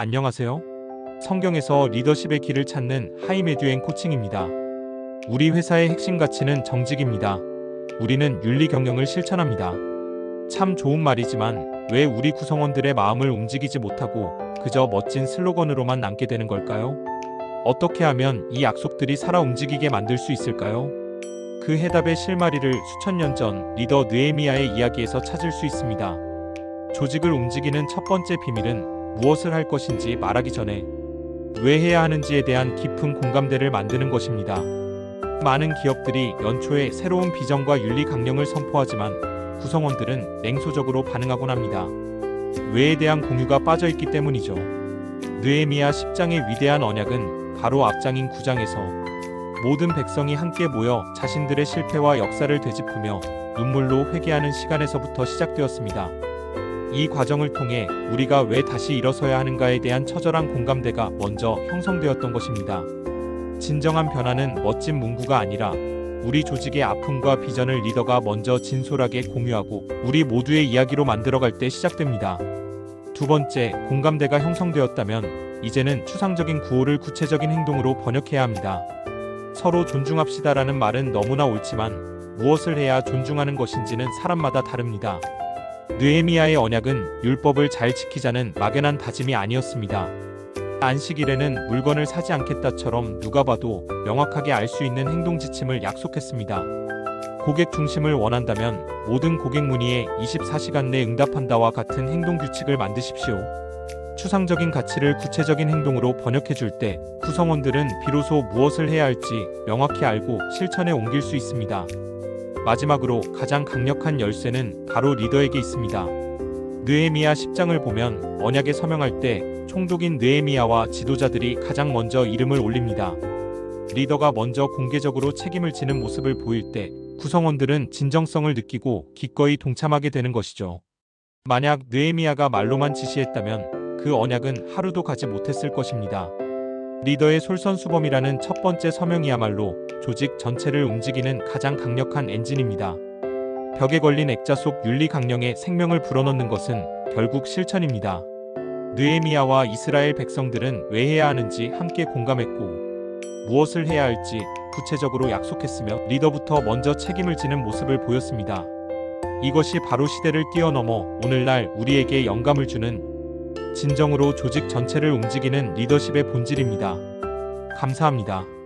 안녕하세요. 성경에서 리더십의 길을 찾는 하이메듀엔 코칭입니다. 우리 회사의 핵심 가치는 정직입니다. 우리는 윤리 경영을 실천합니다. 참 좋은 말이지만 왜 우리 구성원들의 마음을 움직이지 못하고 그저 멋진 슬로건으로만 남게 되는 걸까요? 어떻게 하면 이 약속들이 살아 움직이게 만들 수 있을까요? 그 해답의 실마리를 수천 년 전 리더 느에미아의 이야기에서 찾을 수 있습니다. 조직을 움직이는 첫 번째 비밀은 무엇을 할 것인지 말하기 전에 왜 해야 하는지에 대한 깊은 공감대를 만드는 것입니다. 많은 기업들이 연초에 새로운 비전과 윤리 강령을 선포하지만 구성원들은 냉소적으로 반응하곤 합니다. 왜에 대한 공유가 빠져 있기 때문이죠. 느에미아 10장의 위대한 언약은 바로 앞장인 9장에서 모든 백성이 함께 모여 자신들의 실패와 역사를 되짚으며 눈물로 회개하는 시간에서부터 시작되었습니다. 이 과정을 통해 우리가 왜 다시 일어서야 하는가에 대한 처절한 공감대가 먼저 형성되었던 것입니다. 진정한 변화는 멋진 문구가 아니라 우리 조직의 아픔과 비전을 리더가 먼저 진솔하게 공유하고 우리 모두의 이야기로 만들어갈 때 시작됩니다. 두 번째, 공감대가 형성되었다면 이제는 추상적인 구호를 구체적인 행동으로 번역해야 합니다. 서로 존중합시다라는 말은 너무나 옳지만 무엇을 해야 존중하는 것인지는 사람마다 다릅니다. 느에미아의 언약은 율법을 잘 지키자는 막연한 다짐이 아니었습니다. 안식일에는 물건을 사지 않겠다처럼 누가 봐도 명확하게 알 수 있는 행동 지침을 약속했습니다. 고객 중심을 원한다면 모든 고객 문의에 24시간 내 응답한다와 같은 행동 규칙을 만드십시오. 추상적인 가치를 구체적인 행동으로 번역해 줄 때 구성원들은 비로소 무엇을 해야 할지 명확히 알고 실천에 옮길 수 있습니다. 마지막으로 가장 강력한 열쇠는 바로 리더에게 있습니다. 느에미아 10장을 보면 언약에 서명할 때 총독인 느에미아와 지도자들이 가장 먼저 이름을 올립니다. 리더가 먼저 공개적으로 책임을 지는 모습을 보일 때 구성원들은 진정성을 느끼고 기꺼이 동참하게 되는 것이죠. 만약 느에미아가 말로만 지시했다면 그 언약은 하루도 가지 못했을 것입니다. 리더의 솔선수범이라는 첫 번째 서명이야말로 조직 전체를 움직이는 가장 강력한 엔진입니다. 벽에 걸린 액자 속 윤리 강령에 생명을 불어넣는 것은 결국 실천입니다. 느에미아와 이스라엘 백성들은 왜 해야 하는지 함께 공감했고 무엇을 해야 할지 구체적으로 약속했으며 리더부터 먼저 책임을 지는 모습을 보였습니다. 이것이 바로 시대를 뛰어넘어 오늘날 우리에게 영감을 주는 진정으로 조직 전체를 움직이는 리더십의 본질입니다. 감사합니다.